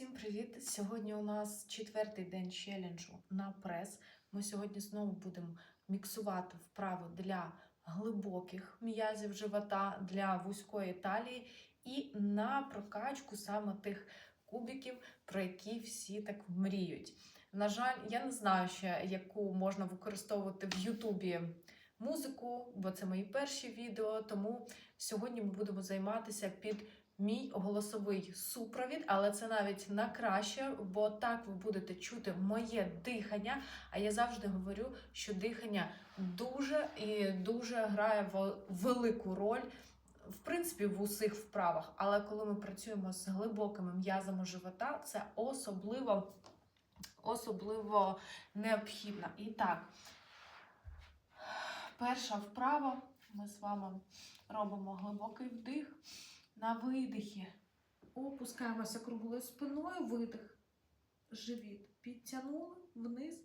Всім привіт! Сьогодні у нас четвертий день челенджу на прес. Ми сьогодні знову будемо міксувати вправи для глибоких м'язів живота, для вузької талії і на прокачку саме тих кубиків, про які всі так мріють. На жаль, я не знаю ще, яку можна використовувати в Ютубі музику, бо це мої перші відео. Тому сьогодні ми будемо займатися під мій голосовий супровід, але це навіть на краще, бо так ви будете чути моє дихання. А я завжди говорю, що дихання дуже і дуже грає велику роль. В принципі, в усіх вправах, але коли ми працюємо з глибокими м'язами живота, це особливо, особливо необхідно. І так, перша вправа. Ми з вами робимо глибокий вдих. На видихі опускаємося круглою спиною, видих, живіт. Підтягнули вниз.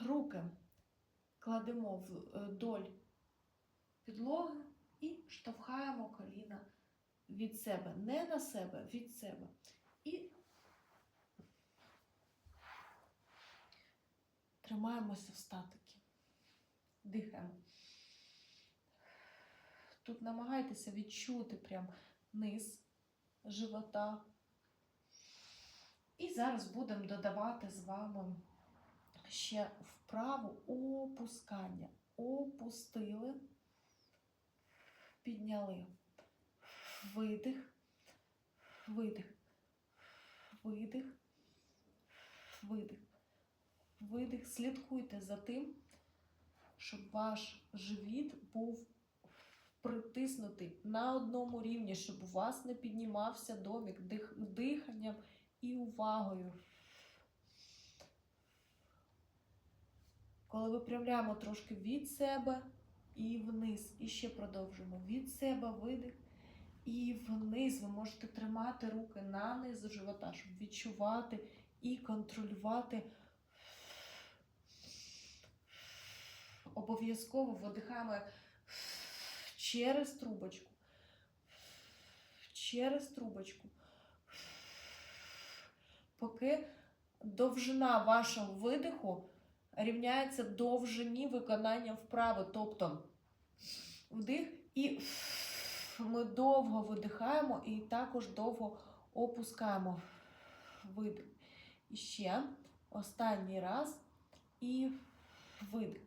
Руки кладемо вдоль підлоги і штовхаємо коліна від себе. Не на себе, від себе. І тримаємося в статикі. Дихаємо. Тут намагайтеся відчути прям низ живота. І зараз будемо додавати з вами ще вправу опускання. Опустили, підняли. Видих, видих, видих, видих, видих. Слідкуйте за тим, щоб ваш живіт був притиснутий на одному рівні, щоб у вас не піднімався домік дих, диханням і увагою. Коли випрямляємо трошки від себе і вниз, і ще продовжуємо від себе видих і вниз. Ви можете тримати руки на низ живота, щоб відчувати і контролювати. Обов'язково видихаємо через трубочку. Через трубочку. Поки довжина вашого видиху рівняється довжині виконання вправи. Тобто вдих і ми довго видихаємо і також довго опускаємо видих. І ще останній раз і видих.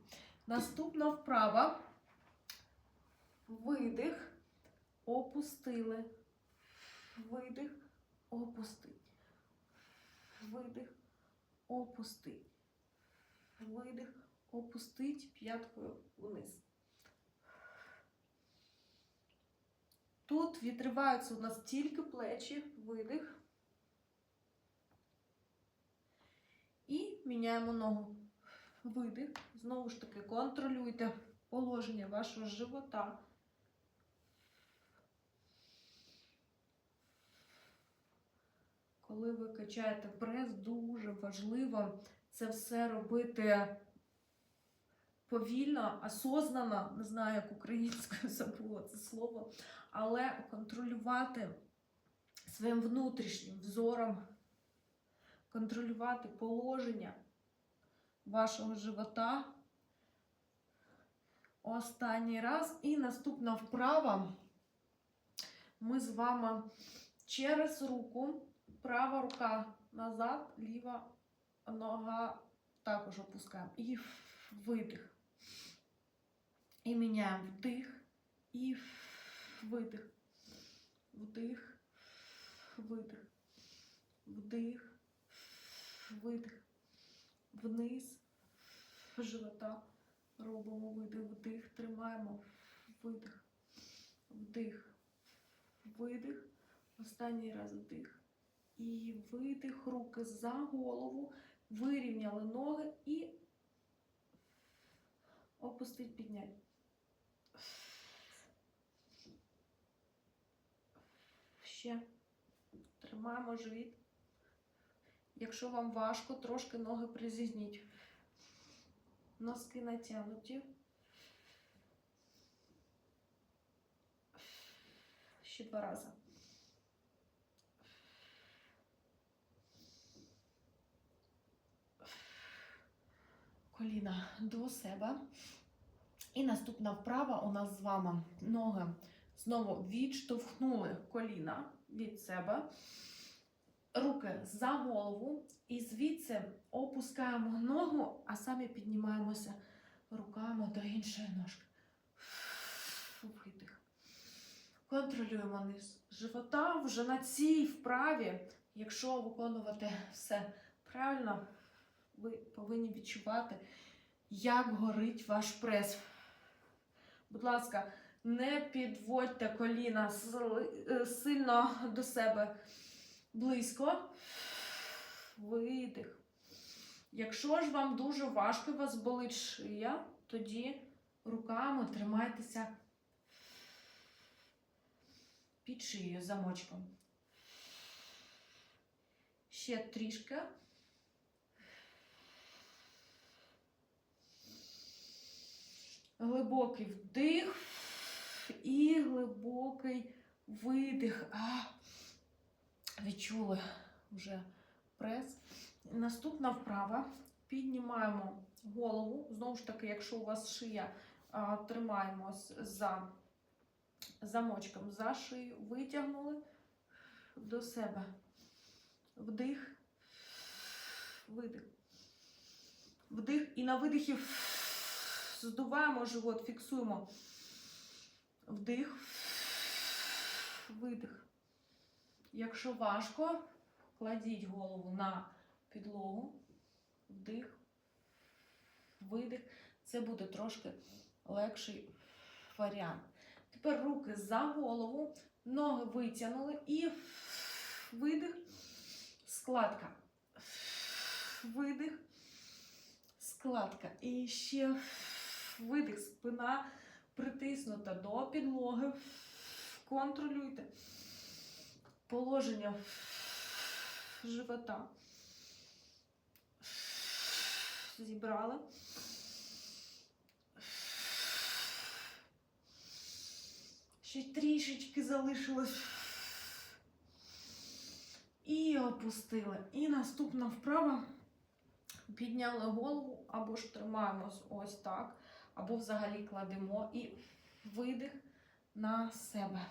Наступна вправа. Видих, опустили. Видих, опустить. Видих, опустить. Видих, опустить п'яткою вниз. Тут відриваються у нас тільки плечі, видих. І міняємо ногу. Видих. Знову ж таки, контролюйте положення вашого живота. Коли ви качаєте прес, дуже важливо це все робити повільно, осознано, не знаю, як українською забула це слово, але контролювати своїм внутрішнім взором, контролювати положення вашого живота. Останній раз. І наступна вправа. Ми з вами через руку, права рука назад, ліва нога також опускаємо. І видих. І міняємо вдих і видих. Вдих, видих. Вдих, видих. Вниз живота. Робимо видих, вдих, тримаємо видих, вдих, видих. Останній раз вдих. І видих, руки за голову, вирівняли ноги і опустить, підняти. Ще тримаємо живіт. Якщо вам важко, трошки ноги призігніть. Носки натягнуті. Ще два рази. Коліна до себе. І наступна вправа у нас з вами ноги знову відштовхнули коліна від себе, руки за голову, і звідси опускаємо ногу, а самі піднімаємося руками до іншої ножки. Видих. Контролюємо низ живота вже на цій вправі. Якщо виконувати все правильно, ви повинні відчувати, як горить ваш прес. Будь ласка, не підводьте коліна е, сильно до себе близько. Видих. Якщо ж вам дуже важко, у вас болить шия, тоді руками тримайтеся під шиєю замочком. Ще трішки. Глибокий вдих і глибокий видих. А, відчули вже прес. Наступна вправа. Піднімаємо голову. Знову ж таки, якщо у вас шия, тримаємось за замочком за шию, витягнули до себе. Вдих, видих. Вдих. І на видихі здуваємо живот, фіксуємо. Вдих, видих. Якщо важко, кладіть голову на підлогу. Вдих, видих. Це буде трошки легший варіант. Тепер руки за голову, ноги витягнули і видих, складка. Видих, складка. І ще видих, спина притиснута до підлоги. Контролюйте положення живота. Зібрали. Ще трішечки залишилось. І опустили. І наступна вправа. Підняли голову, або ж тримаємось ось так, або взагалі кладемо і видих на себе.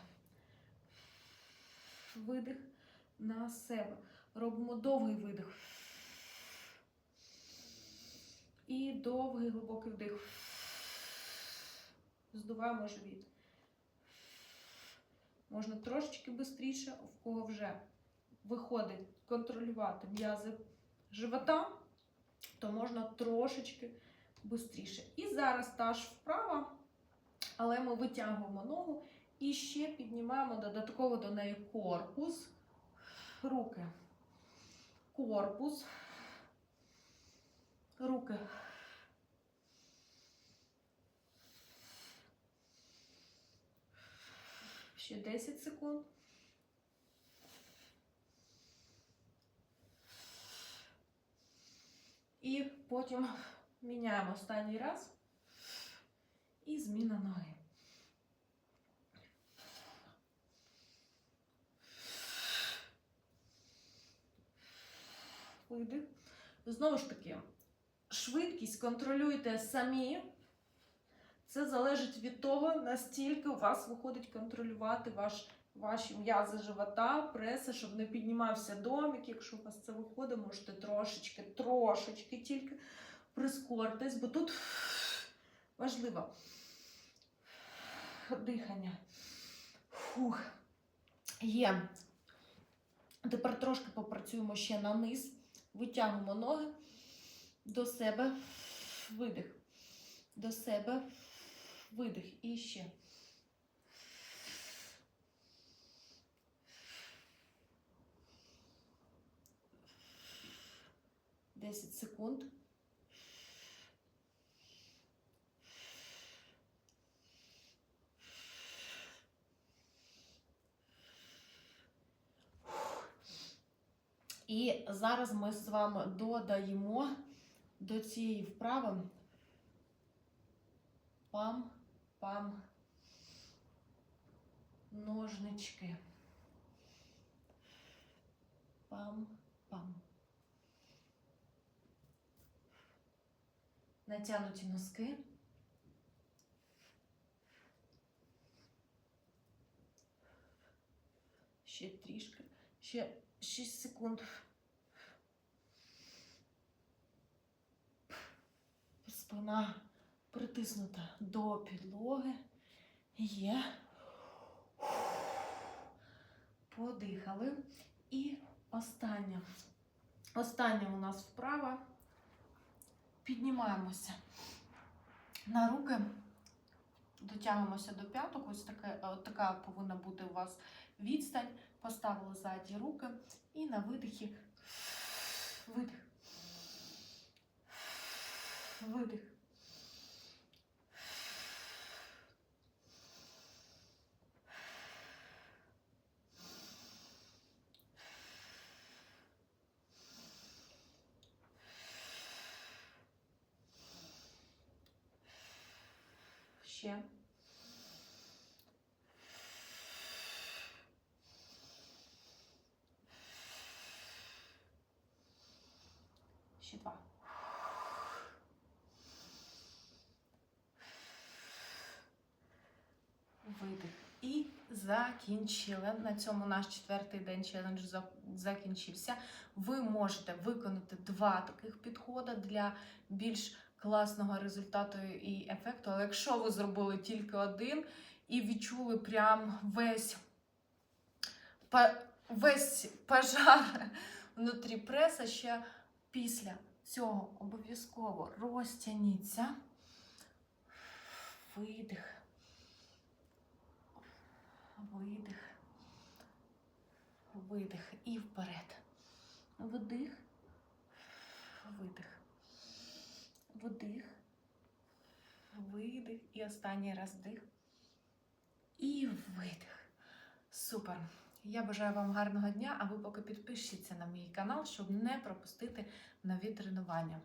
Видих на себе. Робимо довгий видих. І довгий глибокий вдих. Здуваємо живіт. Можна трошечки швидше, в кого вже виходить контролювати м'язи живота, то можна трошечки швидше. І зараз та ж вправа, але ми витягуємо ногу і ще піднімаємо додатково до неї корпус, руки, корпус, руки. Ще 10 секунд. І потім міняємо останній раз. І зміна ноги. Видих. Знову ж таки, швидкість контролюйте самі. Це залежить від того, настільки у вас виходить контролювати ваш, ваші м'язи живота, преси, щоб не піднімався домик. Якщо у вас це виходить, можете трошечки, трошечки тільки прискоритись, бо тут важливо дихання. Фух. Є. Тепер трошки попрацюємо ще на низ. Витягуємо ноги до себе, видих, до себе, видих. І ще. Десять секунд. І зараз ми з вами додаємо до цієї вправи пам, пам, ножнички. Пам, пам. Натягнуті носки. Ще трішки. Ще 6 секунд. Спина притиснута до підлоги. Є. Подихали. І остання. Остання у нас вправа. Піднімаємося на руки, дотягуємося до п'яток. Ось таке, от така повинна бути у вас відстань. Поставили ззаді руки і на видихі видих. Видих. Ще. Ще два. Видих. І закінчили. На цьому наш четвертий день челенджу закінчився. Ви можете виконати два таких підходи для більш класного результату і ефекту. Але якщо ви зробили тільки один і відчули прям весь, весь пожар внутрі преса, ще після цього обов'язково розтягніться. Видих. Видих. Видих. І вперед. Вдих. Видих. Вдих. Видих. І останній раз вдих. І видих. Супер. Я бажаю вам гарного дня, а ви поки підпишіться на мій канал, щоб не пропустити нові тренування.